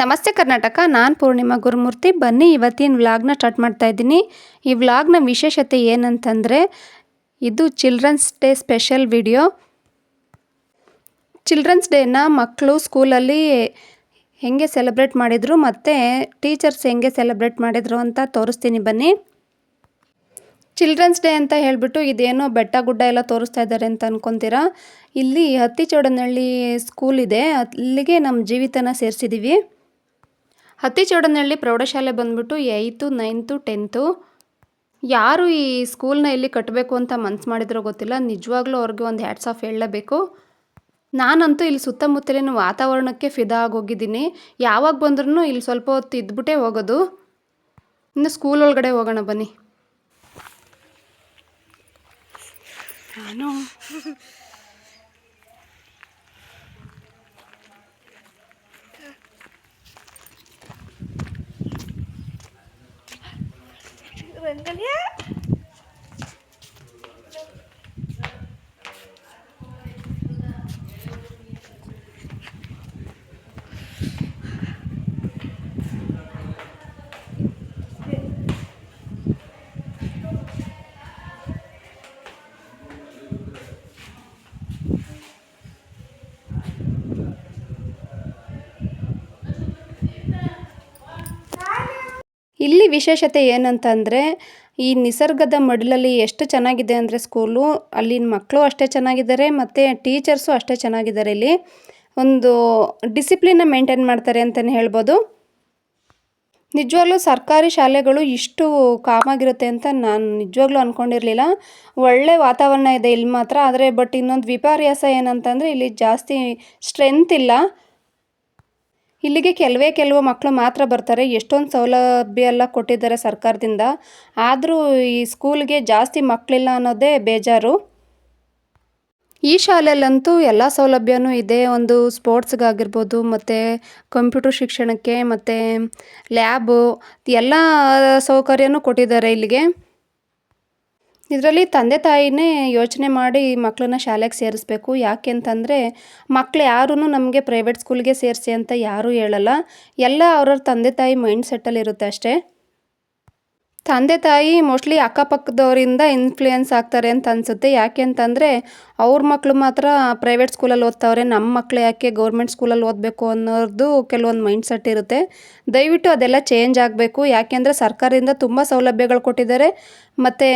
ನಮಸ್ತೆ ಕರ್ನಾಟಕ, ನಾನು ಪೂರ್ಣಿಮಾ ಗುರುಮೂರ್ತಿ. ಬನ್ನಿ, ಇವತ್ತಿನ ವ್ಲಾಗ್ನ ಸ್ಟಾರ್ಟ್ ಮಾಡ್ತಾ ಇದ್ದೀನಿ. ಈ ವ್ಲಾಗ್ನ ವಿಶೇಷತೆ ಏನಂತಂದರೆ, ಇದು children's day special video. Children's ಡೇನ ಮಕ್ಕಳು ಸ್ಕೂಲಲ್ಲಿ ಹೆಂಗೆ ಸೆಲೆಬ್ರೇಟ್ ಮಾಡಿದರು ಮತ್ತು ಟೀಚರ್ಸ್ ಹೆಂಗೆ ಸೆಲೆಬ್ರೇಟ್ ಮಾಡಿದರು ಅಂತ ತೋರಿಸ್ತೀನಿ ಬನ್ನಿ. ಚಿಲ್ಡ್ರನ್ಸ್ ಡೇ ಅಂತ ಹೇಳಿಬಿಟ್ಟು ಇದೇನೋ ಬೆಟ್ಟ ಗುಡ್ಡ ಎಲ್ಲ ತೋರಿಸ್ತಾ ಇದ್ದಾರೆ ಅಂತ ಅನ್ಕೊತೀರಾ? ಇಲ್ಲಿ ಹತ್ತಿ ಚೌಡನಹಳ್ಳಿ ಸ್ಕೂಲ್ ಇದೆ. ಅಲ್ಲಿಗೆ ನಮ್ಮ ಜೀವಿತನ ಸೇರಿಸಿದ್ದೀವಿ ಹತ್ತಿಚೌಡನಹಳ್ಳಿ ಪ್ರೌಢಶಾಲೆ ಬಂದ್ಬಿಟ್ಟು ಏಯ್ತು ನೈನ್ತು ಟೆಂತು ಯಾರು ಈ ಸ್ಕೂಲ್ನ ಇಲ್ಲಿ ಕಟ್ಟಬೇಕು ಅಂತ ಮನ್ಸು ಮಾಡಿದ್ರೋ ಗೊತ್ತಿಲ್ಲ. ನಿಜವಾಗ್ಲೂ ಅವ್ರಿಗೆ ಒಂದು ಹ್ಯಾಟ್ಸ್ ಆಫ್ ಹೇಳಲೇಬೇಕು. ನಾನಂತೂ ಇಲ್ಲಿ ಸುತ್ತಮುತ್ತಲಿನ ವಾತಾವರಣಕ್ಕೆ ಫಿದಾ ಆಗೋಗಿದ್ದೀನಿ. ಯಾವಾಗ ಬಂದ್ರೂ ಇಲ್ಲಿ ಸ್ವಲ್ಪ ಹೊತ್ತು ಇದ್ಬಿಟ್ಟೇ ಹೋಗೋದು. ಇನ್ನು ಸ್ಕೂಲ್ ಒಳಗಡೆ ಹೋಗೋಣ, ಬನ್ನಿ. ನಾನು ಇಲ್ಲಿ ವಿಶೇಷತೆ ಏನಂತಂದರೆ, ಈ ನಿಸರ್ಗದ ಮಡಿಲಲ್ಲಿ ಎಷ್ಟು ಚೆನ್ನಾಗಿದೆ ಅಂದರೆ ಸ್ಕೂಲು ಅಲ್ಲಿನ ಮಕ್ಕಳು ಅಷ್ಟೇ ಚೆನ್ನಾಗಿದ್ದಾರೆ, ಮತ್ತು ಟೀಚರ್ಸು ಅಷ್ಟೇ ಚೆನ್ನಾಗಿದ್ದಾರೆ ಇಲ್ಲಿ. ಒಂದು ಡಿಸಿಪ್ಲಿನ ಮೇಂಟೈನ್ ಮಾಡ್ತಾರೆ ಅಂತಲೇ ಹೇಳ್ಬೋದು. ನಿಜವಾಗ್ಲೂ ಸರ್ಕಾರಿ ಶಾಲೆಗಳು ಇಷ್ಟು ಕಾಮಾಗಿರುತ್ತೆ ಅಂತ ನಾನು ನಿಜವಾಗ್ಲೂ ಅಂದ್ಕೊಂಡಿರಲಿಲ್ಲ ಒಳ್ಳೆ ವಾತಾವರಣ ಇದೆ ಇಲ್ಲಿ ಮಾತ್ರ, ಆದರೆ ಬಟ್ ಇನ್ನೊಂದು ವಿಪರ್ಯಾಸ ಏನಂತಂದರೆ ಇಲ್ಲಿ ಜಾಸ್ತಿ ಸ್ಟ್ರೆಂತ್ ಇಲ್ಲ. ಇಲ್ಲಿಗೆ ಕೆಲವೇ ಕೆಲವು ಮಕ್ಕಳು ಮಾತ್ರ ಬರ್ತಾರೆ. ಎಷ್ಟೊಂದು ಸೌಲಭ್ಯ ಎಲ್ಲ ಕೊಟ್ಟಿದ್ದಾರೆ ಸರ್ಕಾರದಿಂದ. ಆದರೂ ಈ ಸ್ಕೂಲ್ಗೆ ಜಾಸ್ತಿ ಮಕ್ಕಳಿಲ್ಲ ಅನ್ನೋದೇ ಬೇಜಾರು. ಈ ಶಾಲೆಯಲ್ಲಂತೂ ಎಲ್ಲ ಸೌಲಭ್ಯವೂ ಇದೆ. ಒಂದು ಸ್ಪೋರ್ಟ್ಸ್ಗಾಗಿರ್ಬೋದು, ಮತ್ತು ಕಂಪ್ಯೂಟರ್ ಶಿಕ್ಷಣಕ್ಕೆ, ಮತ್ತು ಲ್ಯಾಬು, ಎಲ್ಲ ಸೌಕರ್ಯನೂ ಕೊಟ್ಟಿದ್ದಾರೆ ಇಲ್ಲಿಗೆ. ಇದರಲ್ಲಿ ತಂದೆ ತಾಯಿನೇ ಯೋಚನೆ ಮಾಡಿ ಮಕ್ಕಳನ್ನ ಶಾಲೆಗೆ ಸೇರಿಸ್ಬೇಕು. ಯಾಕೆ ಅಂತಂದರೆ ಮಕ್ಕಳು ಯಾರೂ ನಮಗೆ ಪ್ರೈವೇಟ್ ಸ್ಕೂಲ್ಗೆ ಸೇರಿಸಿ ಅಂತ ಯಾರೂ ಹೇಳಲ್ಲ. ಎಲ್ಲ ಅವ್ರವ್ರ ತಂದೆ ತಾಯಿ ಮೈಂಡ್ ಸೆಟ್ಟಲ್ಲಿ ಇರುತ್ತೆ ಅಷ್ಟೇ. ತಂದೆ ತಾಯಿ ಮೋಸ್ಟ್ಲಿ ಅಕ್ಕಪಕ್ಕದವರಿಂದ ಇನ್ಫ್ಲೂಯೆನ್ಸ್ ಆಗ್ತಾರೆ ಅಂತ ಅನಿಸುತ್ತೆ. ಯಾಕೆ ಅಂತಂದರೆ, ಅವ್ರ ಮಕ್ಕಳು ಮಾತ್ರ ಪ್ರೈವೇಟ್ ಸ್ಕೂಲಲ್ಲಿ ಓದ್ತಾವ್ರೆ. ನಮ್ಮ ಮಕ್ಕಳು ಯಾಕೆ ಗೌರ್ಮೆಂಟ್ ಸ್ಕೂಲಲ್ಲಿ ಓದಬೇಕು ಅನ್ನೋದು ಕೆಲವೊಂದು ಮೈಂಡ್ ಸೆಟ್ ಇರುತ್ತೆ. ದಯವಿಟ್ಟು ಅದೆಲ್ಲ ಚೇಂಜ್ ಆಗಬೇಕು. ಯಾಕೆಂದರೆ ಸರ್ಕಾರದಿಂದ ತುಂಬ ಸೌಲಭ್ಯಗಳು ಕೊಟ್ಟಿದ್ದಾರೆ. ಮತ್ತು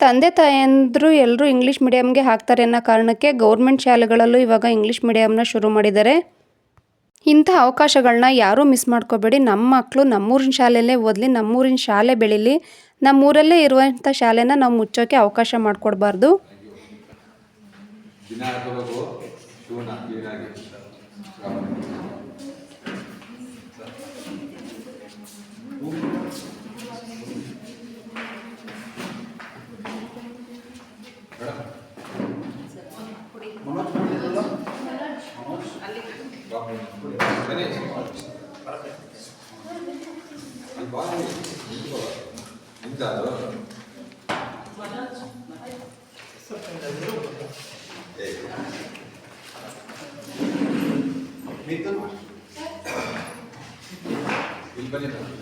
ತಂದೆ ತಾಯಂದರು ಎಲ್ಲರೂ ಇಂಗ್ಲೀಷ್ ಮೀಡಿಯಮ್ಗೆ ಹಾಕ್ತಾರೆ ಅನ್ನೋ ಕಾರಣಕ್ಕೆ ಗೌರ್ಮೆಂಟ್ ಶಾಲೆಗಳಲ್ಲೂ ಇವಾಗ ಇಂಗ್ಲೀಷ್ ಮೀಡಿಯಮ್ನ ಶುರು ಮಾಡಿದ್ದಾರೆ. ಇಂಥ ಅವಕಾಶಗಳನ್ನ ಯಾರೂ ಮಿಸ್ ಮಾಡ್ಕೋಬೇಡಿ. ನಮ್ಮ ಮಕ್ಕಳು ನಮ್ಮೂರಿನ ಶಾಲೆಯಲ್ಲೇ ಓದಲಿ, ನಮ್ಮೂರಿನ ಶಾಲೆ ಬೆಳೀಲಿ, ನಮ್ಮೂರಲ್ಲೇ ಇರುವಂಥ ಶಾಲೆನ ನಾವು ಮುಚ್ಚೋಕ್ಕೆ ಅವಕಾಶ ಮಾಡಿಕೊಡ್ಬಾರ್ದು. ದಿನ ಹಾಕೋಬೇಕು ಶೂನ ಕ್ಲೀನಾಗಿ ಇಂಥ ಅದು ಇಲ್ಲಿ ಬನ್ನಿ ನಾನು.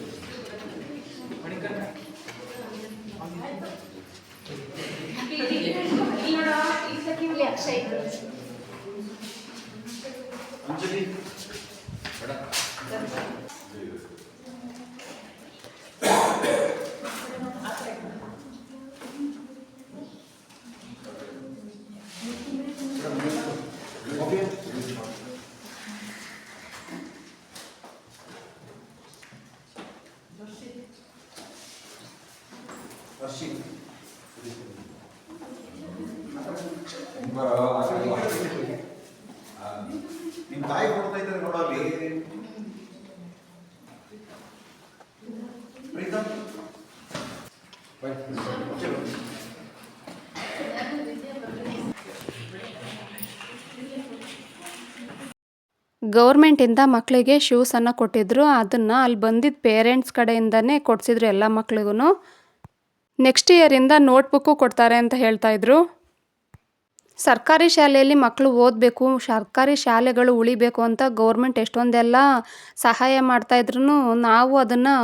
ಬರೋ, ಆ ಕಡೆ ಬಾ. ಆ, ನಿಮ್ ತಾಯಿ ಕೊಡ್ತಾ ಇದ್ದಾರೆ ನೋಡೋ ಅಲ್ಲಿ ಪ್ರೀತಮ್ ಬೈ. ಚಲೋ. ಗೌರ್ಮೆಂಟಿಂದ ಮಕ್ಕಳಿಗೆ ಶೂಸನ್ನು ಕೊಟ್ಟಿದ್ದರು ಅದನ್ನು ಅಲ್ಲಿ ಬಂದಿದ್ದ ಪೇರೆಂಟ್ಸ್ ಕಡೆಯಿಂದನೇ ಕೊಡಿಸಿದ್ರು ಎಲ್ಲ ಮಕ್ಳಿಗೂ ನೆಕ್ಸ್ಟ್ ಇಯರಿಂದ ನೋಟ್ಬುಕ್ಕು ಕೊಡ್ತಾರೆ ಅಂತ ಹೇಳ್ತಾಯಿದ್ರು ಸರ್ಕಾರಿ ಶಾಲೆಯಲ್ಲಿ ಮಕ್ಕಳು ಓದಬೇಕು, ಸರ್ಕಾರಿ ಶಾಲೆಗಳು ಉಳಿಬೇಕು ಅಂತ ಗೌರ್ಮೆಂಟ್ ಎಷ್ಟೊಂದೆಲ್ಲ ಸಹಾಯ ಮಾಡ್ತಾಯಿದ್ರು ನಾವು ಅದನ್ನು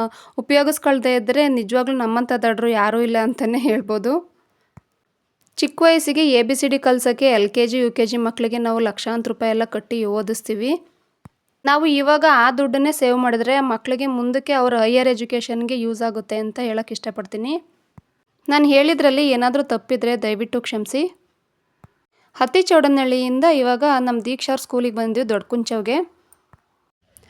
ಉಪಯೋಗಿಸ್ಕೊಳ್ದೇ ಇದ್ದರೆ ನಿಜವಾಗ್ಲೂ ನಮ್ಮಂಥ ದಡ್ರು ಯಾರೂ ಇಲ್ಲ ಅಂತಲೇ ಹೇಳ್ಬೋದು. ಚಿಕ್ಕ ವಯಸ್ಸಿಗೆ A B C D ಕಲ್ಸೋಕ್ಕೆ L K G U K G ಮಕ್ಕಳಿಗೆ ನಾವು ಲಕ್ಷಾಂತರ ರೂಪಾಯಿ ಎಲ್ಲ ಕಟ್ಟಿ ಓದಿಸ್ತೀವಿ. ನಾವು ಇವಾಗ ಆ ದುಡ್ಡನ್ನೇ ಸೇವ್ ಮಾಡಿದ್ರೆ ಮಕ್ಕಳಿಗೆ ಮುಂದಕ್ಕೆ ಅವ್ರ ಹೈಯರ್ ಎಜುಕೇಷನ್ಗೆ ಯೂಸ್ ಆಗುತ್ತೆ ಅಂತ ಹೇಳಕ್ಕೆ ಇಷ್ಟಪಡ್ತೀನಿ. ನಾನು ಹೇಳಿದ್ರಲ್ಲಿ ಏನಾದರೂ ತಪ್ಪಿದರೆ ದಯವಿಟ್ಟು ಕ್ಷಮಿಸಿ. ಹತ್ತಿ ಚೌಡನಹಳ್ಳಿಯಿಂದ ಇವಾಗ ನಮ್ಮ ದೀಕ್ಷಾರ್ ಸ್ಕೂಲಿಗೆ ಬಂದ್ವಿ ದೊಡ್ಡ ಕುಂಚವ್ಗೆ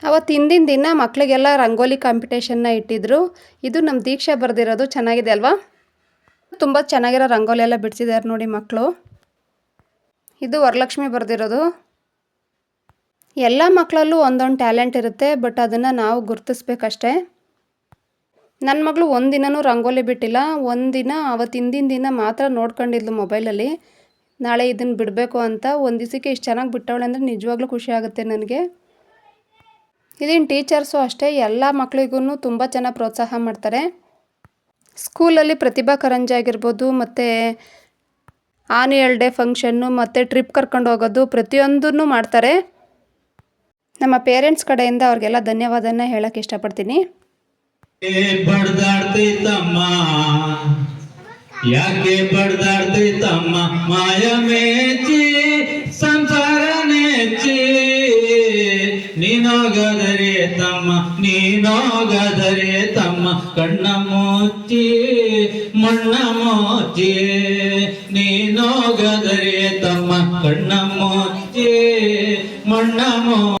ಅವತ್ತು ಹಿಂದಿನ ದಿನ ಮಕ್ಕಳಿಗೆಲ್ಲ ರಂಗೋಲಿ ಕಾಂಪಿಟೇಷನ್ನ ಇಟ್ಟಿದ್ರು. ಇದು ನಮ್ಮ ದೀಕ್ಷಾ ಬರೆದಿರೋದು ಚೆನ್ನಾಗಿದೆ ಅಲ್ವಾ? ತುಂಬ ಚೆನ್ನಾಗಿರೋ ರಂಗೋಲಿ ಎಲ್ಲ ಬಿಡಿಸಿದ್ದಾರೆ ನೋಡಿ ಮಕ್ಕಳು ಇದು ವರಲಕ್ಷ್ಮಿ ಬರೆದಿರೋದು. ಎಲ್ಲ ಮಕ್ಕಳಲ್ಲೂ ಒಂದೊಂದು ಟ್ಯಾಲೆಂಟ್ ಇರುತ್ತೆ, ಬಟ್ ಅದನ್ನು ನಾವು ಗುರುತಿಸ್ಬೇಕಷ್ಟೇ. ನನ್ನ ಮಗಳು ಒಂದಿನನೂ ರಂಗೋಲಿ ಬಿಟ್ಟಿಲ್ಲ ಒಂದಿನ ಅವತ್ತು ಹಿಂದಿನ ದಿನ ಮಾತ್ರ ನೋಡ್ಕೊಂಡಿದ್ಲು ಮೊಬೈಲಲ್ಲಿ. ನಾಳೆ ಇದನ್ನು ಬಿಡಬೇಕು ಅಂತ ಒಂದು ದಿವಸಕ್ಕೆ ಇಷ್ಟು ಚೆನ್ನಾಗಿ ಬಿಟ್ಟವಳೆ ಅಂದರೆ ನಿಜವಾಗ್ಲೂ ಖುಷಿ ಆಗುತ್ತೆ ನನಗೆ. ಇದಿನ ಟೀಚರ್ಸು ಅಷ್ಟೇ, ಎಲ್ಲ ಮಕ್ಕಳಿಗೂ ತುಂಬ ಚೆನ್ನಾಗಿ ಪ್ರೋತ್ಸಾಹ ಮಾಡ್ತಾರೆ. ಸ್ಕೂಲಲ್ಲಿ ಪ್ರತಿಭಾ ಕರಂಜಿ ಆಗಿರ್ಬೋದು, ಮತ್ತು ಆನ್ಯುವಲ್ ಡೇ ಫಂಕ್ಷನ್ನು, ಮತ್ತು ಟ್ರಿಪ್ ಕರ್ಕೊಂಡು ಹೋಗೋದು ಪ್ರತಿಯೊಂದನ್ನು ಮಾಡ್ತಾರೆ. ನಮ್ಮ ಪೇರೆಂಟ್ಸ್ ಕಡೆಯಿಂದ ಅವ್ರಿಗೆಲ್ಲ ಧನ್ಯವಾದನ ಹೇಳಕ್ಕೆ ಇಷ್ಟಪಡ್ತೀನಿ. ಯಾಕೆ ಬಡ್ದಾಡ್ತೈತಮ್ಮ ಮಾಯ ಮೇಚಿ, ಸಂಸಾರ ನೆಚ್ಚಿ. ನೀನೋಗದರೆ ತಮ್ಮ ನೀನೋಗದರೆ ತಮ್ಮ ಕಣ್ಣ ಮೋಚಿ ಮಣ್ಣ ಮೋಚಿ ನೀನೋಗದರೆ ತಮ್ಮ ಕಣ್ಣ ಮೋಚಿ ಮಣ್ಣ ಮುಚ್ಚಿ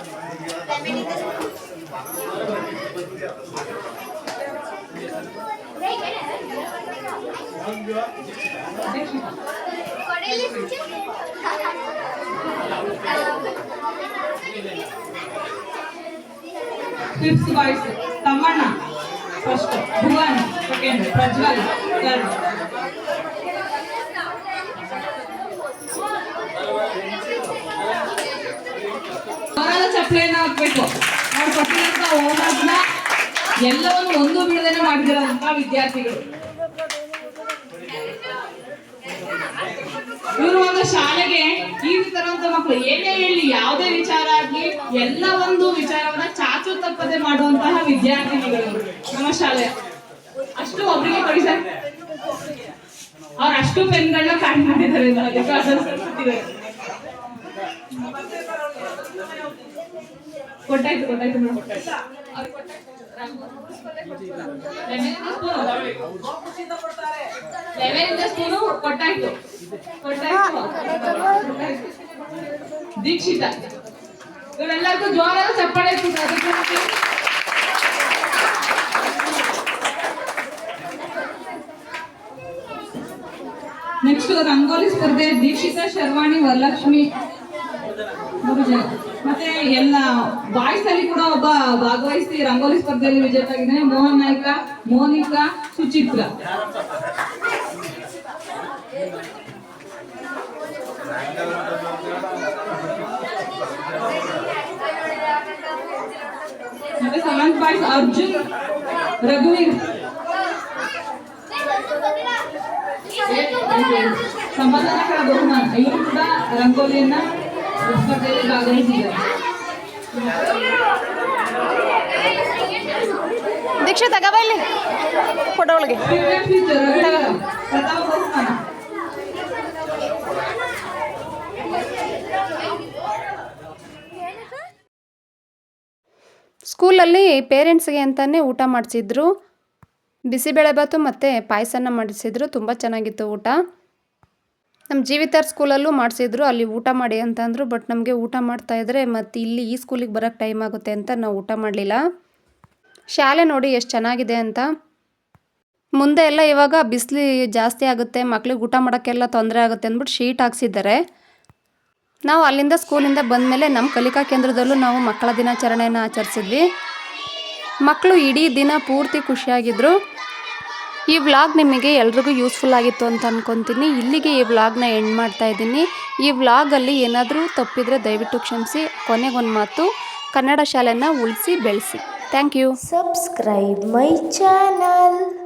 tips boys Thammanna first Bhuvan second Prajwal third third ಆಗ್ಬೇಕು. ಅವ್ರು ಕೊಟ್ಟಿರೋಂಥ ಹೋಮ್ವರ್ಕ್ನ ಎಲ್ಲವನ್ನು ಒಂದು ಬಿಡದೇನೆ ಮಾಡಿದಿರಂತ ವಿದ್ಯಾರ್ಥಿಗಳು. ಇವರು ಒಂದು ಶಾಲೆಗೆ ಈ ತರಂತ ಮಕ್ಕಳು ಏನೇ ಹೇಳಿ ಯಾವುದೇ ವಿಚಾರ ಆಗ್ಲಿ, ಎಲ್ಲ ಒಂದು ವಿಚಾರವನ್ನ ಚಾಚು ತಪ್ಪದೆ ಮಾಡುವಂತಹ ವಿದ್ಯಾರ್ಥಿನಿಗಳು ನಮ್ಮ ಶಾಲೆ. ಅಷ್ಟು ಒಬ್ಬರಿಗೆ ಕೊಡಿ ಸರ್. ಅವ್ರು ಅಷ್ಟು ಪೆನ್ಗಳನ್ನ ಕಾಣ್ ಮಾಡಿದ್ದಾರೆ. ಕೊಟ್ಟಾಯ್ತು ಕೊಟ್ಟಾಯ್ತು ಮೇಡಮ್ ಅವ್ರಿಗೆ ಕೊಟ್ಟಾಯ್ತು. ಲೆವೆನಿಂದ ಸ್ಕೂಲು ಕೊಟ್ಟಾಯ್ತು ಕೊಟ್ಟಾಯ್ತು ದೀಕ್ಷಿತ ಇವರೆಲ್ಲರಿಗೂ ಜೋರಾದ ಚಪ್ಪಾಳೆ ಕೊಟ್ಟು ಅದಕ್ಕೆ ಮತ್ತೆ ನೆಕ್ಸ್ಟ್ ರಂಗೋಲಿ ಸ್ಪರ್ಧೆ ದೀಕ್ಷಿತ ಶರ್ವಾಣಿ ವರಲಕ್ಷ್ಮಿ ಮತ್ತೆ ಎಲ್ಲ ಬಾಯ್ಸ್ ಅಲ್ಲಿ ಕೂಡ ಒಬ್ಬ ಭಾಗವಹಿಸಿ ರಂಗೋಲಿ ಸ್ಪರ್ಧೆಯಲ್ಲಿ ವಿಜೇತ ಆಗಿದ್ದಾನೆ ಮೋಹನ್ ನಾಯ್ಕ, ಮೋನಿಕಾ, ಸುಚಿತ್ರ. ಮತ್ತೆ ಸೆವೆಂತ್ ಬಾಯ್ಸ್ ಅರ್ಜುನ್, ರಘುವೀರ್. ಸಂಬಂಧ ಬಹುಮಾನ. ಇವರು ಕೂಡ ರಂಗೋಲಿಯನ್ನ ಸ್ಪರ್ಧೆಯಲ್ಲಿ ದೀಕ್ಷಾ ಇಲ್ಲಿ. ಫೋಟೋ ಒಳಗೆ. ಸ್ಕೂಲಲ್ಲಿ ಪೇರೆಂಟ್ಸ್ಗೆ ಅಂತಲೇ ಊಟ ಮಾಡಿಸಿದ್ರು. ಬಿಸಿಬೇಳೆಭಾತು ಮತ್ತು ಪಾಯಸನ ಮಾಡಿಸಿದ್ರು. ತುಂಬ ಚೆನ್ನಾಗಿತ್ತು ಊಟ. ನಮ್ಮ ಜೀವಿತಾರ್ ಸ್ಕೂಲಲ್ಲೂ ಮಾಡಿಸಿದ್ರು, ಅಲ್ಲಿ ಊಟ ಮಾಡಿ ಅಂತ ಅಂದರು, ಬಟ್ ನಮಗೆ ಊಟ ಮಾಡ್ತಾಯಿದ್ರೆ ಮತ್ತು ಇಲ್ಲಿ ಈ ಸ್ಕೂಲಿಗೆ ಬರೋಕ್ಕೆ ಟೈಮ್ ಆಗುತ್ತೆ ಅಂತ ನಾವು ಊಟ ಮಾಡಲಿಲ್ಲ. ಶಾಲೆ ನೋಡಿ ಎಷ್ಟು ಚೆನ್ನಾಗಿದೆ ಅಂತ. ಮುಂದೆ ಎಲ್ಲ ಇವಾಗ ಬಿಸಿಲು ಜಾಸ್ತಿ ಆಗುತ್ತೆ, ಮಕ್ಳಿಗೆ ಊಟ ಮಾಡೋಕ್ಕೆಲ್ಲ ತೊಂದರೆ ಆಗುತ್ತೆ ಅಂದ್ಬಿಟ್ಟು ಶೀಟ್ ಹಾಕ್ಸಿದ್ದಾರೆ. ನಾವು ಅಲ್ಲಿಂದ ಸ್ಕೂಲಿಂದ ಬಂದಮೇಲೆ ನಮ್ಮ ಕಲಿಕಾ ಕೇಂದ್ರದಲ್ಲೂ ನಾವು ಮಕ್ಕಳ ದಿನಾಚರಣೆಯನ್ನು ಆಚರಿಸಿದ್ವಿ. ಮಕ್ಕಳು ಇಡೀ ದಿನ ಪೂರ್ತಿ ಖುಷಿಯಾಗಿದ್ದರು ಈ ವ್ಲಾಗ್ ನಿಮಗೆ ಎಲ್ರಿಗೂ ಯೂಸ್ಫುಲ್ ಆಗಿತ್ತು ಅಂತ ಅನ್ಕೊತೀನಿ. ಇಲ್ಲಿಗೆ ಈ ವ್ಲಾಗ್ನ ಎಂಡ್ ಮಾಡ್ತಾ ಇದ್ದೀನಿ. ಈ ವ್ಲಾಗಲ್ಲಿ ಏನಾದರೂ ತಪ್ಪಿದರೆ ದಯವಿಟ್ಟು ಕ್ಷಮಿಸಿ. ಕೊನೆಗೊಂದು ಮಾತು, ಕನ್ನಡ ಶಾಲೆನ ಉಳಿಸಿ, ಬೆಳೆಸಿ. Thank you. Subscribe my channel.